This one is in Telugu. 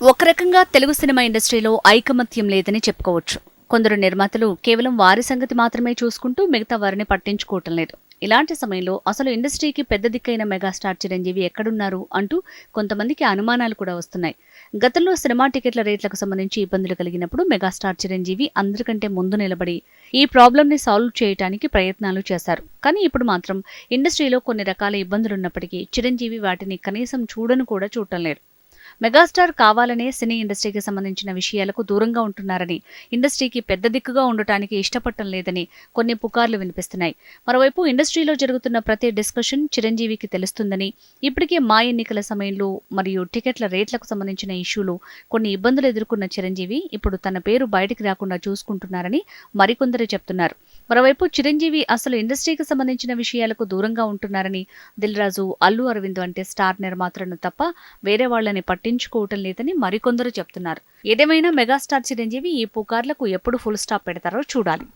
ఒక రకంగా తెలుగు సినిమా ఇండస్ట్రీలో ఐకమత్యం లేదని చెప్పుకోవచ్చు. కొందరు నిర్మాతలు కేవలం వారి సంగతి మాత్రమే చూసుకుంటూ మిగతా వారిని పట్టించుకోవటం లేదు. ఇలాంటి సమయంలో అసలు ఇండస్ట్రీకి పెద్ద దిక్కైన మెగాస్టార్ చిరంజీవి ఎక్కడున్నారు అంటూ కొంతమందికి అనుమానాలు కూడా వస్తున్నాయి. గతంలో సినిమా టికెట్ల రేట్లకు సంబంధించి ఇబ్బందులు కలిగినప్పుడు మెగాస్టార్ చిరంజీవి అందరికంటే ముందు నిలబడి ఈ ప్రాబ్లంని సాల్వ్ చేయడానికి ప్రయత్నాలు చేశారు. కానీ ఇప్పుడు మాత్రం ఇండస్ట్రీలో కొన్ని రకాల ఇబ్బందులున్నప్పటికీ చిరంజీవి వాటిని కనీసం చూడను కూడా చూడటం లేదు. మెగాస్టార్ కావాలనే సినీ ఇండస్ట్రీకి సంబంధించిన విషయాలకు దూరంగా ఉంటున్నారని ఇండస్ట్రీకి పెద్ద దిక్కుగా ఉండటానికి ఇష్టపడటం లేదని కొన్ని పుకార్లు వినిపిస్తున్నాయి. మరోవైపు ఇండస్ట్రీలో జరుగుతున్న ప్రతి డిస్కషన్ చిరంజీవికి తెలుస్తుందని ఇప్పటికే మా ఎన్నికల సమయంలో మరియు టికెట్ల రేట్లకు సంబంధించిన ఇష్యూలు కొన్ని ఇబ్బందులు ఎదుర్కొన్న చిరంజీవి ఇప్పుడు తన పేరు బయటికి రాకుండా చూసుకుంటున్నారని మరికొందరు చెప్తున్నారు. మరోవైపు చిరంజీవి అసలు ఇండస్ట్రీకి సంబంధించిన విషయాలకు దూరంగా ఉంటున్నారని దిల్ రాజు అల్లు అరవింద్ అంటే స్టార్ నిర్మాతలను తప్ప వేరే వాళ్ళని పట్టించుకోవటం లేదని మరికొందరు చెప్తున్నారు. ఏదేమైనా మెగాస్టార్ చిరంజీవి ఈ పుకార్లకు ఎప్పుడు ఫుల్ స్టాప్ పెడతారో చూడాలి.